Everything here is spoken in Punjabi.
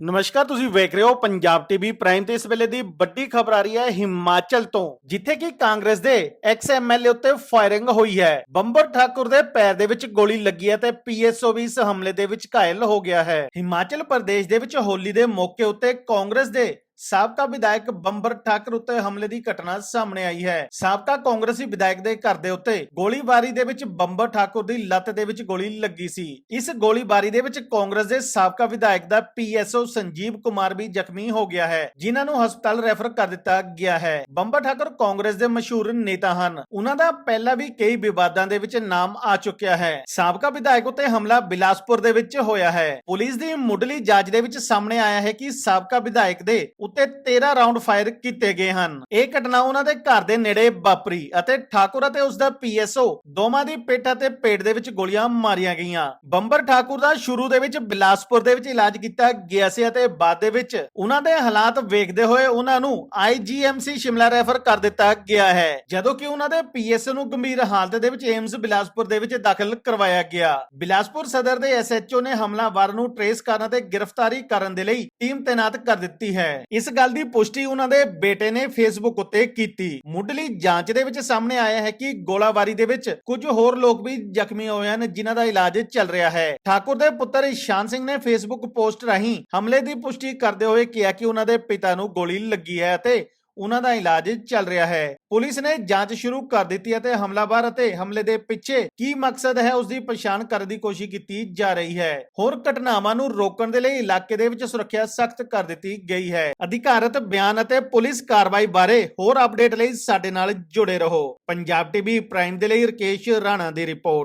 ਨਮਸਕਾਰ, ਤੁਸੀਂ ਵੇਖ ਰਹੇ ਹੋ ਪੰਜਾਬ ਟੀਵੀ ਪ੍ਰਾਈਮ ਤੇ ਇਸ ਵੇਲੇ ਦੀ ਵੱਡੀ ਖਬਰ ਆ ਰਹੀ ਹੈ ਹਿਮਾਚਲ ਤੋਂ, ਜਿੱਥੇ ਕਿ ਕਾਂਗਰਸ ਦੇ ਐਕਸ ਐਮਐਲਏ ਉੱਤੇ ਫਾਇਰਿੰਗ ਹੋਈ ਹੈ। ਬੰਬਰ ਠਾਕੁਰ ਦੇ ਪੈਰ ਦੇ ਵਿੱਚ ਗੋਲੀ ਲੱਗੀ ਹੈ ਤੇ ਪੀਐਸਓ ਵੀ ਇਸ ਹਮਲੇ ਦੇ ਵਿੱਚ ਘਾਇਲ ਹੋ ਗਿਆ ਹੈ। ਹਿਮਾਚਲ ਪ੍ਰਦੇਸ਼ ਦੇ ਵਿੱਚ ਹੋਲੀ ਦੇ ਮੌਕੇ ਉੱਤੇ ਕਾਂਗਰਸ ਦੇ ਸਾਬਕਾ ਵਿਧਾਇਕ ਬੰਬਰ ਠਾਕੁਰ ਉੱਤੇ ਹਮਲੇ ਦੀ ਘਟਨਾ ਸਾਹਮਣੇ ਆਈ ਹੈ। ਸਾਬਕਾ ਕਾਂਗਰਸੀ ਵਿਧਾਇਕ ਦੇ ਘਰ ਦੇ ਉੱਤੇ ਗੋਲੀਬਾਰੀ ਦੇ ਵਿੱਚ ਬੰਬਰ ਠਾਕੁਰ ਦੀ ਲੱਤ ਦੇ ਵਿੱਚ ਗੋਲੀ ਲੱਗੀ ਸੀ। ਇਸ ਗੋਲੀਬਾਰੀ ਦੇ ਵਿੱਚ ਕਾਂਗਰਸ ਦੇ ਸਾਬਕਾ ਵਿਧਾਇਕ ਦਾ ਪੀਐਸਓ ਸੰਜੀਵ ਕੁਮਾਰ ਵੀ ਜ਼ਖਮੀ ਹੋ ਗਿਆ ਹੈ, ਜਿਨ੍ਹਾਂ ਨੂੰ ਹਸਪਤਾਲ ਰੈਫਰ ਕਰ ਦਿੱਤਾ ਗਿਆ ਹੈ। ਬੰਬਰ ਠਾਕੁਰ ਕਾਂਗਰਸ ਦੇ ਮਸ਼ਹੂਰ ਨੇਤਾ ਹਨ। ਉਹਨਾਂ ਦਾ ਪਹਿਲਾਂ ਵੀ ਕਈ ਵਿਵਾਦਾਂ ਦੇ ਵਿੱਚ ਨਾਮ ਆ ਚੁੱਕਿਆ ਹੈ। ਸਾਬਕਾ ਵਿਧਾਇਕ ਉੱਤੇ ਹਮਲਾ ਬਿਲਾਸਪੁਰ ਦੇ ਵਿੱਚ ਹੋਇਆ ਹੈ। ਪੁਲਿਸ ਦੀ ਮੁੱਢਲੀ ਜਾਂਚ ਦੇ ਵਿੱਚ ਸਾਹਮਣੇ ਆਇਆ ਹੈ ਕਿ ਸਾਬਕਾ ਵਿਧਾਇਕ ਦੇ ਉੱਤੇ 13 ਰਾਉਂਡ ਫਾਇਰ ਕੀਤੇ ਗਏ ਹਨ। ਇਹ ਘਟਨਾ ਉਹਨਾਂ ਦੇ ਘਰ ਦੇ ਨੇੜੇ ਵਾਪਰੀ ਅਤੇ ਠਾਕੁਰ ਅਤੇ ਉਸ ਦਾ ਪੀਐਸਓ ਦੋਵਾਂ ਦੀ ਪਿੱਠ ਅਤੇ ਪੇਟ ਦੇ ਵਿੱਚ ਗੋਲੀਆਂ ਮਾਰੀਆਂ ਗਈਆਂ। ਬੰਬਰ ਠਾਕੁਰ ਦਾ ਸ਼ੁਰੂ ਦੇ ਵਿੱਚ ਬਿਲਾਸਪੁਰ ਦੇ ਵਿੱਚ ਇਲਾਜ ਕੀਤਾ ਗਿਆ ਸੀ ਅਤੇ ਬਾਅਦ ਦੇ ਵਿੱਚ ਉਹਨਾਂ ਦੇ ਹਾਲਾਤ ਵੇਖਦੇ ਹੋਏ ਉਹਨਾਂ ਨੂੰ ਆਈਜੀਐਮਸੀ ਸ਼ਿਮਲਾ ਰੈਫਰ ਕਰ ਦਿੱਤਾ ਗਿਆ ਹੈ। ਜਦੋਂ ਕਿ ਉਹਨਾਂ ਦੇ ਪੀਐਸਓ ਨੂੰ ਗੰਭੀਰ ਹਾਲਤ ਦੇ ਵਿੱਚ ਏਮਸ ਬਿਲਾਸਪੁਰ ਦੇ ਵਿੱਚ ਦਾਖਲ ਕਰਵਾਇਆ ਗਿਆ। ਬਿਲਾਸਪੁਰ ਸਦਰ ਦੇ ਐਸਐਚਓ ਨੇ ਹਮਲਾਵਰ ਨੂੰ ਟ੍ਰੇਸ ਕਰਨ ਅਤੇ ਗ੍ਰਿਫਤਾਰੀ ਕਰਨ ਦੇ ਲਈ ਟੀਮ ਤਾਇਨਾਤ ਕਰ ਦਿੱਤੀ ਹੈ। ਇਸ ਗੱਲ ਦੀ ਪੁਸ਼ਟੀ ਉਹਨਾਂ ਦੇ ਬੇਟੇ ਨੇ ਫੇਸਬੁੱਕ ਉੱਤੇ ਕੀਤੀ। ਮੁੱਢਲੀ ਜਾਂਚ ਦੇ ਵਿੱਚ ਸਾਹਮਣੇ ਆਇਆ ਹੈ ਕਿ ਗੋਲਾਬਾਰੀ ਦੇ ਵਿੱਚ ਕੁਝ ਹੋਰ ਲੋਕ ਵੀ ਜ਼ਖਮੀ ਹੋਏ ਹਨ, ਜਿਨ੍ਹਾਂ ਦਾ ਇਲਾਜ ਚੱਲ ਰਿਹਾ ਹੈ। ਠਾਕੁਰ ਦੇ ਪੁੱਤਰ ਇਸ਼ਾਨ ਸਿੰਘ ਨੇ ਫੇਸਬੁੱਕ ਪੋਸਟ ਰਾਹੀਂ ਹਮਲੇ ਦੀ ਪੁਸ਼ਟੀ ਕਰਦੇ ਹੋਏ ਕਿਹਾ ਕਿ ਉਹਨਾਂ ਦੇ ਪਿਤਾ ਨੂੰ ਗੋਲੀ ਲੱਗੀ ਹੈ ਅਤੇ ਉਹਨਾਂ ਦਾ ਇਲਾਜ ਚੱਲ ਰਿਹਾ ਹੈ। ਪੁਲਿਸ ਨੇ ਜਾਂਚ ਸ਼ੁਰੂ ਕਰ ਦਿੱਤੀ ਹੈ ਤੇ ਹਮਲਾਵਰ ਅਤੇ ਹਮਲੇ ਦੇ ਪਿੱਛੇ ਕੀ ਮਕਸਦ ਹੈ ਉਸ ਦੀ ਪਛਾਣ ਕਰਨ ਦੀ ਕੋਸ਼ਿਸ਼ ਕੀਤੀ ਜਾ ਰਹੀ ਹੈ। ਹੋਰ ਘਟਨਾਵਾਂ ਨੂੰ ਰੋਕਣ ਦੇ ਲਈ ਇਲਾਕੇ ਦੇ ਵਿੱਚ ਸੁਰੱਖਿਆ ਸਖਤ ਕਰ ਦਿੱਤੀ ਗਈ ਹੈ। ਅਧਿਕਾਰਤ ਬਿਆਨ ਅਤੇ ਪੁਲਿਸ ਕਾਰਵਾਈ ਬਾਰੇ ਹੋਰ ਅਪਡੇਟ ਲਈ ਸਾਡੇ ਨਾਲ ਜੁੜੇ ਰਹੋ। ਪੰਜਾਬ ਟੀਵੀ ਪ੍ਰਾਈਮ ਦੇ ਲਈ ਰਕੇਸ਼ ਰਾਣਾ ਦੀ ਰਿਪੋਰਟ।